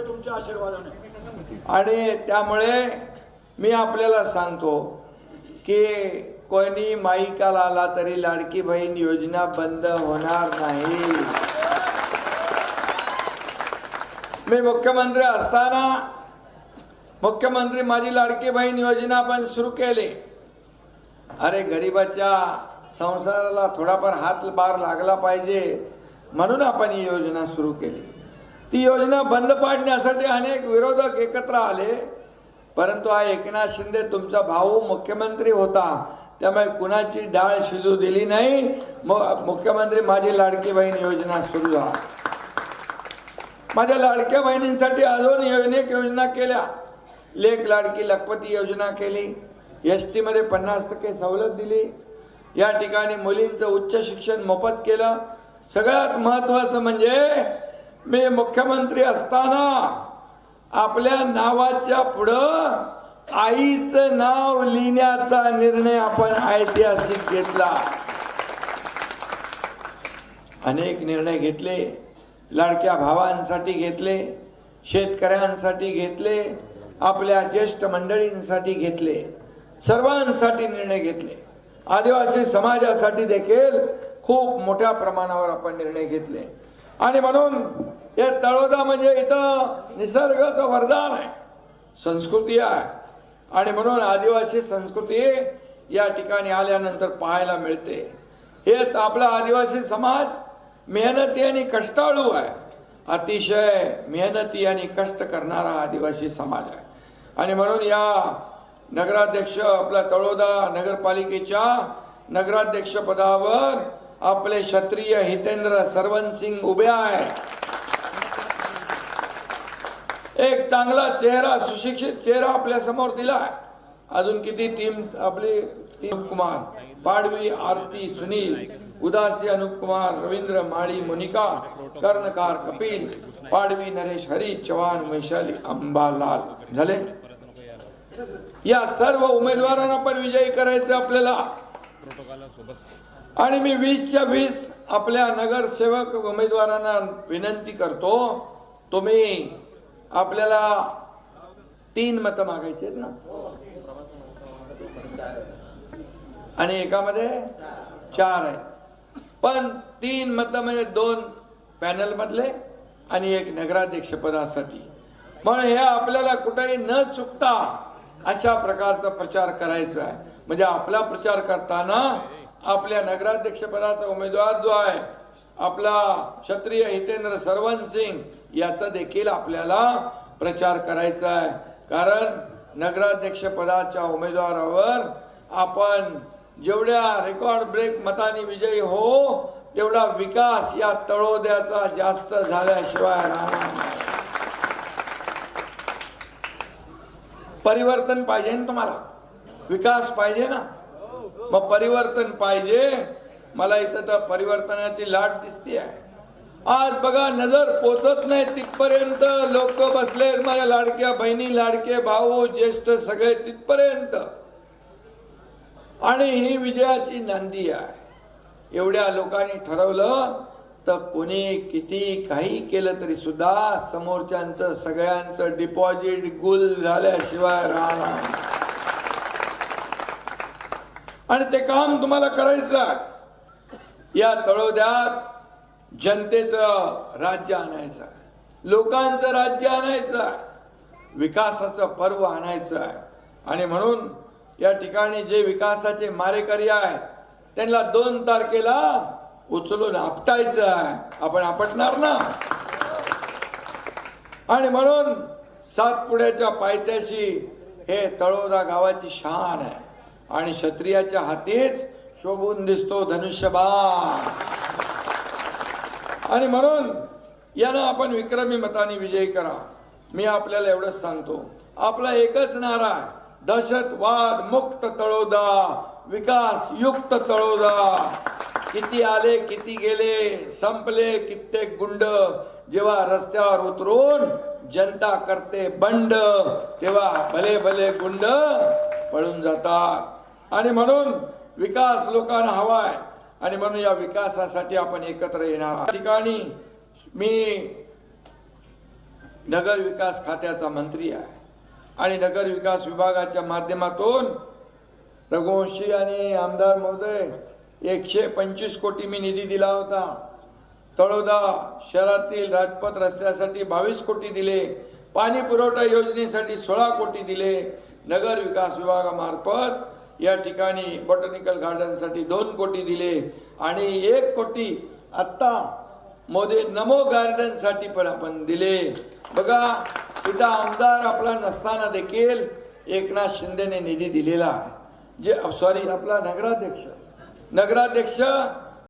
पुढे तुमच्या आशीर्वादाने. आणि त्यामुळे मी आपल्याला सांगतो की कोणी माईकाला आला तरी लाडकी बहीण योजना बंद होणार नाही. मी मुख्यमंत्री असताना मुख्यमंत्री माझी लाडकी बहीण योजना पण सुरू केली. अरे गरिबाच्या संसाराला थोडाफार हातभार लागला पाहिजे म्हणून आपण ही योजना सुरू केली. ती योजना बंद पाडण्यासाठी अनेक विरोधक एकत्र आले. परंतु हा एकनाथ शिंदे तुमचा भाऊ मुख्यमंत्री होता. त्यामुळे कुणाची डाळ शिजू दिली नाही. मग मुख्यमंत्री माझी लाडकी बहीण योजना सुरू झाली. माझ्या लाडक्या बहिणींसाठी अजून अनेक योजना केल्या. लेख लाडकी लखपती योजना केली. एस टीमध्ये पन्नास टक्के सवलत दिली. या ठिकाणी मुलींचं उच्च शिक्षण मोफत केलं. सगळ्यात महत्त्वाचं म्हणजे मी मुख्यमंत्री असताना आपल्या नावाच्या पुढं आईचं नाव लिहिण्याचा निर्णय आपण ऐतिहासिक घेतला. अनेक निर्णय घेतले लाडक्या भावांसाठी घेतले शेतकऱ्यांसाठी घेतले आपल्या ज्येष्ठ मंडळींसाठी घेतले सर्वांसाठी निर्णय घेतले. आदिवासी समाजासाठी देखील खूप मोठ्या प्रमाणावर आपण निर्णय घेतले. आणि म्हणून हे तळोदा म्हणजे इथं निसर्गाचं वरदान आहे. संस्कृती आहे. आणि म्हणून आदिवासी संस्कृती या ठिकाणी आल्यानंतर पाहायला मिळते. हे आपला आदिवासी समाज मेहनती आणि कष्टाळू आहे. अतिशय मेहनती आणि कष्ट करणारा आदिवासी समाज आहे. आणि म्हणून या नगराध्यक्ष आपल्या तळोदा नगरपालिकेच्या नगराध्यक्षपदावर आपले क्षत्रिय हितेंद्र सरवन सिंग उभे आहे एक चांगला चेहरा सुशिक्षित चेहरा आपल्यासमोर दिला आहे अजून किती टीम आपली टीम कुमार पाडवी आरती सुनील उदासी अनुप कुमार रवींद्र माळी मोनिका कर्णकार कपिल पाडवी नरेश हरी चव्हाण वैशाली अंबालाल. झाले? या सर्व उमेदवारांना पण विजयी करायचं आपल्याला. आणि मी वीसच्या वीस आपल्या नगरसेवक उमेदवारांना विनंती करतो तुम्ही आपल्याला तीन मतं मागायची आहेत ना? आणि एकामध्ये चार आहेत. पण तीन मतं म्हणजे दोन पॅनल मधले आणि एक नगराध्यक्ष पदासाठी म्हणून हे आपल्याला कुठेही न चुकता अशा प्रकारचा प्रचार करायचा आहे. म्हणजे आपला प्रचार करताना आपल्या नगराध्यक्ष पदाचा उमेदवार जो आहे आपला क्षत्रिय हितेंद्र सरवन सिंग याचा देखील आपल्याला प्रचार करायचा आहे. कारण नगराध्यक्ष पदाच्या उमेदवारावर आपण जेवढ्या रेकॉर्ड ब्रेक मताने विजयी हो तेवढा विकास या तळोद्याचा जास्त झाल्याशिवाय राहणार परिवर्तन पाहिजे ना तुम्हाला? विकास पाहिजे ना? मग परिवर्तन पाहिजे. मला इथं तर परिवर्तनाची लाट दिसते आहे आज बघा नजर पोचत नाही तिथपर्यंत. लोक बसले माझ्या लाडक्या बहिणी लाडके भाऊ ज्येष्ठ सगळे तिथपर्यंत. आणि ही विजयाची नांदी आहे. एवढ्या लोकांनी ठरवलं तर कोणी किती काही केलं तरी सुद्धा समोरच्यांचं सगळ्यांचं डिपॉझिट गुल झाल्याशिवाय राहणार आणि ते काम तुम्हाला करायचं आहे. या तळोद्यात जनतेचं राज्य आणायचं आहे. लोकांचं राज्य आणायचं आहे. विकासाचं पर्व आणायचं आहे. आणि म्हणून या ठिकाणी जे विकासाचे मारेकरी आहेत त्यांना दोन तारखेला उचलून आपटायचं आहे. आपण आपटणार ना? आणि म्हणून सातपुड्याच्या पायथ्याशी हे तळोदा गावाची शान आहे. आणि क्षत्रियाच्या हातीच शोभून दिसतो धनुष्यबाण. आणि म्हणून याला आपण विक्रमी मताने विजयी करा. मी आपल्याला एवढंच सांगतो. आपला एकच नारा आहे. दहशतवाद मुक्त तळोदा विकास युक्त तळोदा. किती आले किती गेले संपले कित्येक गुंड. जेव्हा रस्त्यावर उतरून जनता करते बंड तेव्हा भले भले गुंड पळून जातात. आणि म्हणून विकास लोकांना हवाय आणि म्हणून या विकासासाठी आपण एकत्र येणार ठिकाणी मी नगर विकास खात्याचा मंत्री आहे. आणि नगर विकास विभागाच्या माध्यमातून रघुवंशी आणि आमदार महोदय एकशे पंचवीस कोटी मी निधी दिला होता. तळोदा शहरातील राजपथ रस्त्यासाठी बावीस कोटी दिले. पाणी पुरवठा योजनेसाठी सोळा कोटी दिले. नगर विकास विभागामार्फत या ठिकाणी बॉटनिकल गार्डनसाठी दोन कोटी दिले आणि एक कोटी आत्ता मोदी नमो गार्डनसाठी पण आपण दिले. बघा तिथं आमदार आपला नसताना देखील एकनाथ शिंदेने निधी दिलेला आहे. जे सॉरी आपला नगराध्यक्ष. नगराध्यक्ष